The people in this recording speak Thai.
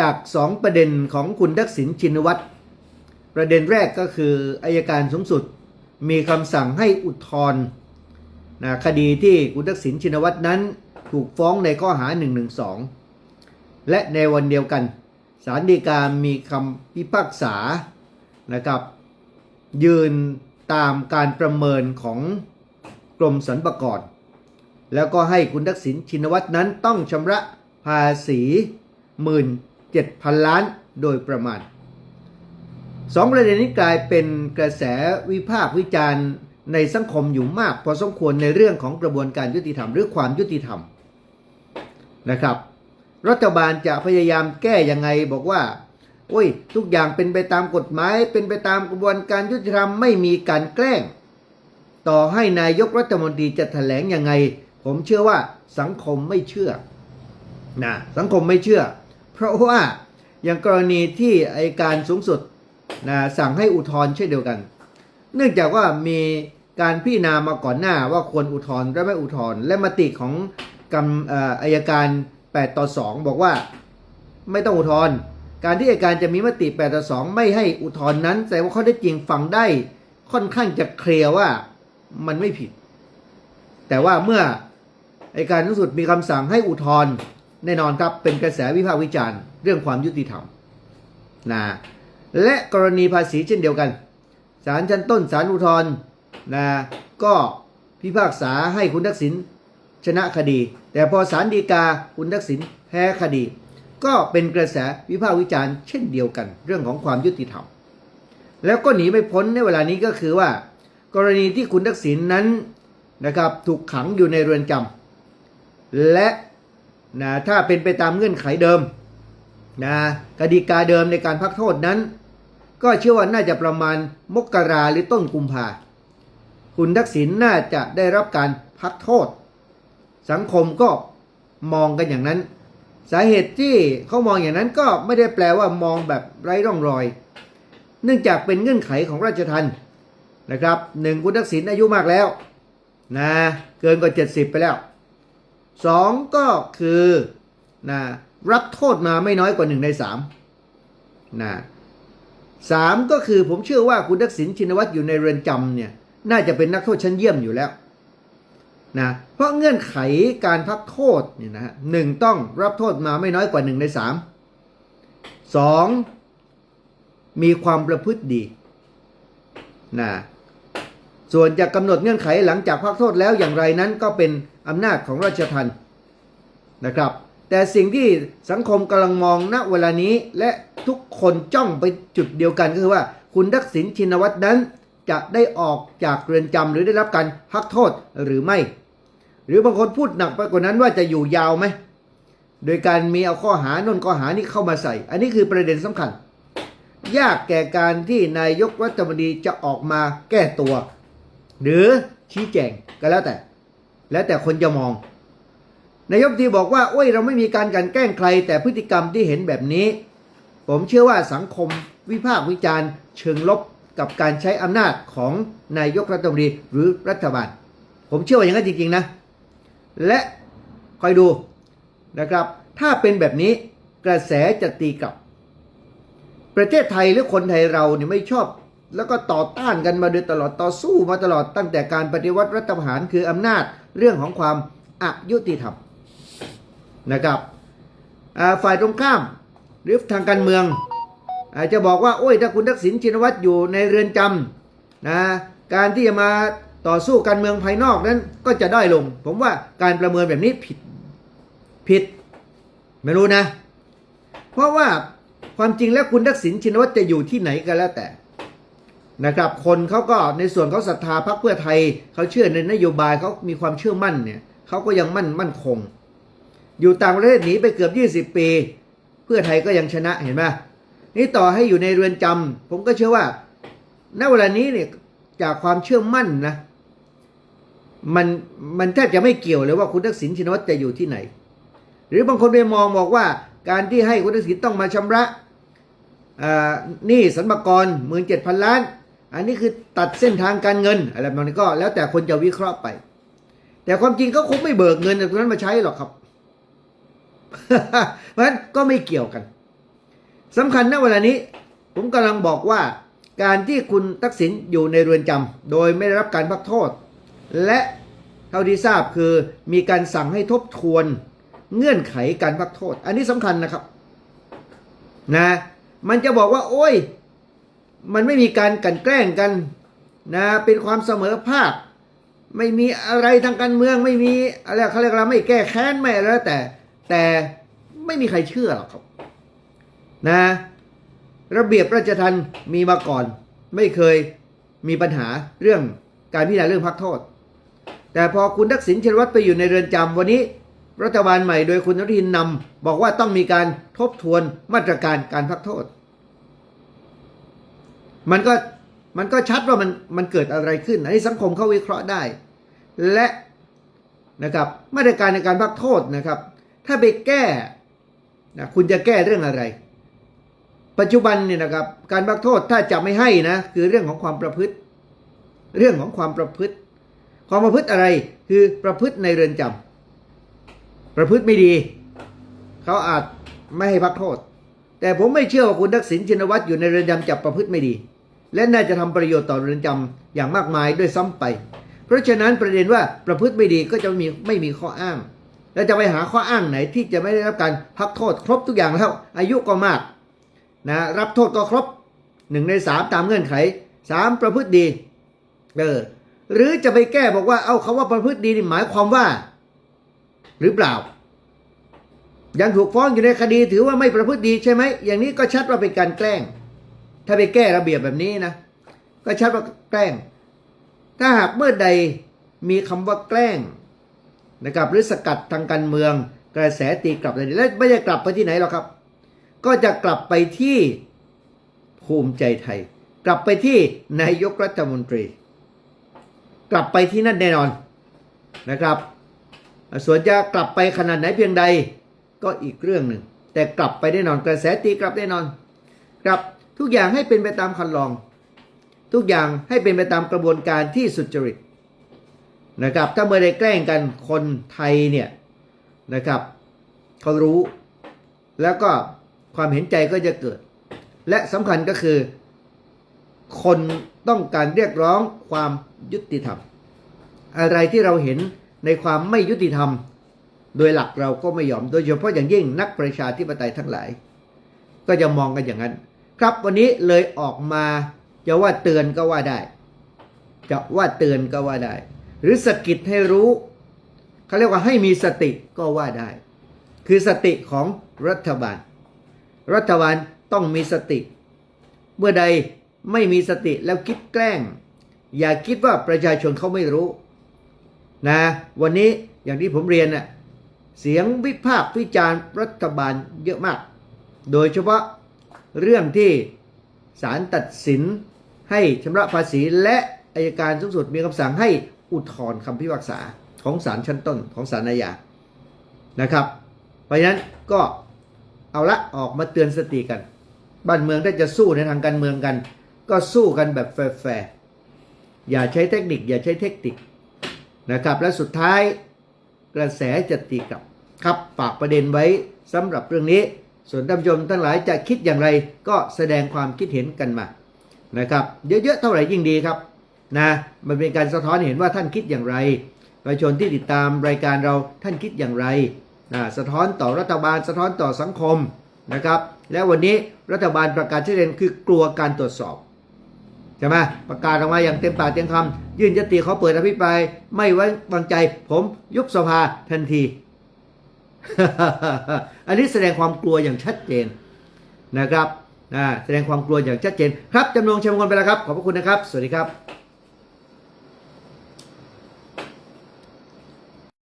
จากสองประเด็นของคุณทักษิณชินวัตรประเด็นแรกก็คืออายการสูงสุดมีคำสั่งให้อุทธรณ์นะคดีที่คุณทักษิณชินวัตรนั้นถูกฟ้องในข้อหา 112 และในวันเดียวกันศาลฎีกามีคำพิพากษานะครับยืนตามการประเมินของกรมสรรพากรแล้วก็ให้คุณทักษิณชินวัตรนั้นต้องชำระภาษีหมื่น เจ็ดพันล้านโดยประมาณสองประเด็นนี้กลายเป็นกระแสวิพากษ์วิจารณ์ในสังคมอยู่มาก พอสมควรในเรื่องของกระบวนการยุติธรรมหรือความยุติธรรมนะครับ รัฐบาลจะพยายามแก้ยังไงบอกว่าโอ้ย ทุกอย่างเป็นไปตามกฎหมาย เป็นไปตามกระบวนการยุติธรรมไม่มีการแกล้ง ต่อให้นายกรัฐมนตรีจะแถลงยังไง ผมเชื่อว่าสังคมไม่เชื่อนะสังคมไม่เชื่อ เพราะว่าอย่างกรณีที่อายการสูงสุดนะสั่งให้อุทธรณ์เช่นเดียวกัน เนื่องจากว่ามีการพิจารณามาก่อนหน้าว่าควรอุทธรณ์และไม่อุทธรณ์และมติของกรรมอายการ 8 ต่อ 2 บอกว่าไม่ต้องอุทธรณ์การที่อายการจะมีมติ 8 ต่อ 2 ไม่ให้อุทธรณ์นั้นแสดงว่าข้อได้จริงฟังได้ค่อนข้างจะเคลียร์ว่ามันไม่ผิด แต่ว่าเมื่ออายการสูงสุดมีคำสั่งให้อุทธรณ์ แน่นอนครับเป็นกระแสวิพากษ์วิจารณ์เรื่องความยุติธรรมนะและกรณีภาษีเช่นเดียวกันศาลชั้นต้นศาลอุทธรณ์นะก็พิพากษาให้คุณทักษิณชนะคดี แต่พอศาลฎีกาคุณทักษิณแพ้คดี ก็เป็นกระแสวิพากษ์วิจารณ์เช่นเดียวกัน เรื่องของความยุติธรรม แล้วก็หนีไม่พ้นในเวลานี้ก็คือว่า กรณีที่คุณทักษิณนั้นนะครับถูกขังอยู่ในเรือนจำและ นะถ้าเป็นไปตามเงื่อนไขเดิมนะกติกาเดิมในการพักโทษนั้น ก็เชื่อว่าน่าจะประมาณมกราหรือต้นกุมภาคุณทักษิณน่าจะได้รับการพักโทษ สังคมก็มองกันอย่างนั้น สาเหตุที่เขามองอย่างนั้นก็ไม่ได้แปลว่ามองแบบไร้ร่องรอย เนื่องจากเป็นเงื่อนไขของราชทัณฑ์นะครับหนึ่งคุณทักษิณอายุมากแล้วนะเกินกว่า 70 ไปแล้ว สองก็คือนะรับโทษมาไม่น้อยกว่าหนึ่งในสามนะสามก็คือผมเชื่อว่าคุณทักษิณชินวัตรอยู่ในเรือนจำเนี่ยน่าจะเป็นนักโทษชั้นเยี่ยมอยู่แล้วนะเพราะเงื่อนไขการพักโทษเนี่ยนะฮะหนึ่งต้องรับโทษมาไม่น้อยกว่าหนึ่งในสามสองมีความประพฤติดีนะ ส่วนจะกำหนดเงื่อนไขหลังจากพักโทษแล้วอย่างไรนั้นก็เป็นอำนาจของราชทัณฑ์นะครับ แต่สิ่งที่สังคมกำลังมองณเวลานี้และทุกคนจ้องไปจุดเดียวกันก็คือว่า คุณทักษิณชินวัตรนั้น จะได้ออกจากเรือนจำหรือได้รับการพักโทษหรือไม่ หรือบางคนพูดหนักไปกว่านั้นว่าจะอยู่ยาวไหมโดยการมีเอาข้อหานนข้อหานี้เข้ามาใส่ อันนี้คือประเด็นสำคัญ ยากแก่การที่นายกรัฐมนตรีจะออกมาแก้ตัว หรือชี้แจงก็แล้วแต่ แล้วแต่คนจะมอง นายกที่บอกว่าโอ้ยเราไม่มีการกันแกล้งใคร แต่พฤติกรรมที่เห็นแบบนี้ ผมเชื่อว่าสังคมวิพากษ์วิจารณ์เชิงลบกับการใช้อำนาจของนายกรัฐมนตรีหรือรัฐบาล ผมเชื่อว่าอย่างนั้นจริงๆนะ และคอยดูนะครับ ถ้าเป็นแบบนี้กระแสจะตีกลับ ประเทศไทยหรือคนไทยเราเนี่ยไม่ชอบ แล้วก็ต่อต้านกันมาโดยตลอดต่อสู้มาตลอดตั้งแต่การปฏิวัติรัฐประหารคืออำนาจเรื่องของความอายุติธรรมนะครับฝ่ายตรงข้ามหรือทางการเมืองอาจจะบอกว่าโอ้ยถ้าคุณทักษิณชินวัตรอยู่ในเรือนจำนะการที่จะมาต่อสู้การเมืองภายนอกนั้นก็จะได้ลง ผมว่าการประเมินแบบนี้ผิดผิด ไม่รู้นะ เพราะว่าความจริงแล้วคุณทักษิณชินวัตรจะอยู่ที่ไหนก็แล้วแต่ นะครับ คนเขาก็ในส่วนเขาศรัทธาพรรคเพื่อไทยเขาเชื่อในนโยบายเขามีความเชื่อมั่นเนี่ยเขาก็ยังมั่นมั่นคง อยู่ต่างประเทศหนีไปเกือบ 20 ปี เพื่อไทยก็ยังชนะเห็นไหมนี่ต่อให้อยู่ในเรือนจำผมก็เชื่อว่าณเวลานี้เนี่ยจากความเชื่อมั่นนะมันมันแทบจะไม่เกี่ยวเลยว่าคุณทักษิณชินวัตรจะอยู่ที่ไหน หรือบางคนไปมองบอกว่าการที่ให้คุณทักษิณต้องมาชำระหนี่สรรพากรหมื่นเจ็ดพันล้าน อันนี้คือตัดเส้นทางการเงินอะไรแบบนี้ก็แล้วแต่คนจะวิเคราะห์ไป แต่ความจริงเขาคงไม่เบิกเงินตรงนั้นมาใช้หรอกครับ เพราะฉะนั้นก็ไม่เกี่ยวกันสำคัญณเวลานี้ ผมกำลังบอกว่า การที่คุณทักษิณอยู่ในเรือนจำโดยไม่ได้รับการพักโทษ และเท่าที่ทราบคือมีการสั่งให้ทบทวนเงื่อนไขการพักโทษ อันนี้สำคัญนะครับ นะ มันจะบอกว่า โอ้ย มันไม่มีการกันแกล้งกันนะเป็นความเสมอภาค ไม่มีอะไรทางการเมืองไม่มีอะไรเขาเรียกอะไรไม่แก้แค้นไม่อะไรแล้วแต่ แต่ไม่มีใครเชื่อหรอกครับนะ ระเบียบราชทัณฑ์มีมาก่อน ไม่เคยมีปัญหาเรื่องการพิจารณาเรื่องพักโทษ แต่พอคุณทักษิณชินวัตรไปอยู่ในเรือนจำวันนี้ รัฐบาลใหม่โดยคุณนุทินนำบอกว่าต้องมีการทบทวนมาตรการการพักโทษ มันก็มันก็ชัดว่ามันมันเกิดอะไรขึ้นอันนี้สังคมเขาวิเคราะห์ได้ และนะครับมาตรการในการพักโทษนะครับ ถ้าไปแก้นะคุณจะแก้เรื่องอะไร ปัจจุบันเนี่ยนะครับการพักโทษถ้าจะไม่ให้นะคือเรื่องของความประพฤติ เรื่องของความประพฤติ ความประพฤติอะไรคือประพฤติในเรือนจำประพฤติไม่ดีเขาอาจไม่ให้พักโทษ แต่ผมไม่เชื่อว่าคุณทักษิณชินวัตรอยู่ในเรือนจำจับประพฤติไม่ดี และน่าจะทำประโยชน์ต่อเรือนจำอย่างมากมายด้วยซ้ำไป เพราะฉะนั้นประเด็นว่าประพฤติไม่ดีก็จะไม่มีไม่มีข้ออ้าง แล้วจะไปหาข้ออ้างไหนที่จะไม่ได้รับการพักโทษครบทุกอย่างแล้ว อายุก็มากนะรับโทษก็ครบหนึ่งในสามตามเงื่อนไขสามประพฤติดีเออหรือจะไปแก้บอกว่าเอาคาว่าประพฤติดีนี่หมายความว่า หรือเปล่า ยังถูกฟ้องอยู่ในคดีถือว่าไม่ประพฤติดีใช่ไหมอย่างนี้ก็ชัดว่าเป็นการแกล้ง ถ้าไปแก้ระเบียบแบบนี้นะ ก็ชัดว่าแกล้ง ถ้าหากเมื่อใดมีคำว่าแกล้งนะครับหรือสกัดทางการเมือง กระแสตีกลับเลยและไม่ได้กลับไปที่ไหนหรอกครับ ก็จะกลับไปที่ภูมิใจไทย กลับไปที่นายกรัฐมนตรี กลับไปที่นั่นแน่นอนนะครับ ส่วนจะกลับไปขนาดไหนเพียงใด ก็อีกเรื่องหนึ่งแต่กลับไปแน่นอนกระแสตีกลับแน่นอนครับ ทุกอย่างให้เป็นไปตามคันลอง ทุกอย่างให้เป็นไปตามกระบวนการที่สุจริตนะครับถ้าเมื่อได้แกล้งกันคนไทยเนี่ยนะครับเขารู้แล้วก็ความเห็นใจก็จะเกิด และสำคัญก็คือ คนต้องการเรียกร้องความยุติธรรม อะไรที่เราเห็นในความไม่ยุติธรรม โดยหลักเราก็ไม่ยอมโดยเฉพาะอย่างยิ่งนักประชาธิปไตยทั้งหลาย ก็จะมองกันอย่างนั้น ครับวันนี้เลยออกมาจะว่าเตือนก็ว่าได้ จะว่าเตือนก็ว่าได้ หรือสะกิดให้รู้เขาเรียกว่าให้มีสติก็ว่าได้ คือสติของรัฐบาล รัฐบาลต้องมีสติ เมื่อใดไม่มีสติแล้วคิดแกล้ง อย่าคิดว่าประชาชนเขาไม่รู้นะวันนี้อย่างที่ผมเรียนน่ะเสียงวิพากษ์วิจารณ์รัฐบาลเยอะมาก โดยเฉพาะ เรื่องที่ศาลตัดสินให้ชำระภาษีและอายการสูงสุดมีคำสั่งให้อุทธรณ์คำพิพากษาของศาลชั้นต้นของศาลอาญานะครับ เพราะฉะนั้นก็เอาละออกมาเตือนสติกัน บ้านเมืองถ้าจะสู้ในทางการเมืองกัน ก็สู้กันแบบแฟร์ๆอย่าใช้เทคนิค อย่าใช้เทคนิคนะครับ และสุดท้ายกระแสจะตีกลับครับฝากประเด็นไว้สำหรับเรื่องนี้ ส่วนท่านผู้ชมทั้งหลายจะคิดอย่างไรก็แสดงความคิดเห็นกันมานะครับ เยอะๆเท่าไหร่ยิ่งดีครับนะมันเป็นการสะท้อนเห็นว่าท่านคิดอย่างไร ประชาชนที่ติดตามรายการเราท่านคิดอย่างไรนะสะท้อนต่อรัฐบาลสะท้อนต่อสังคมนะครับ และวันนี้รัฐบาลประกาศชัดเจนคือกลัวการตรวจสอบใช่ไหมประกาศออกมาอย่างเต็มปากเต็มคำยื่นยติเขาเปิดอภิปรายไม่ไว้วางใจ ผมยุบสภาทันที อันนี้แสดงความกลัวอย่างชัดเจนนะครับแสดงความกลัวอย่างชัดเจน ครับจำนงชัยมงคลไปแล้วครับ ขอบพระคุณนะครับ สวัสดีครับ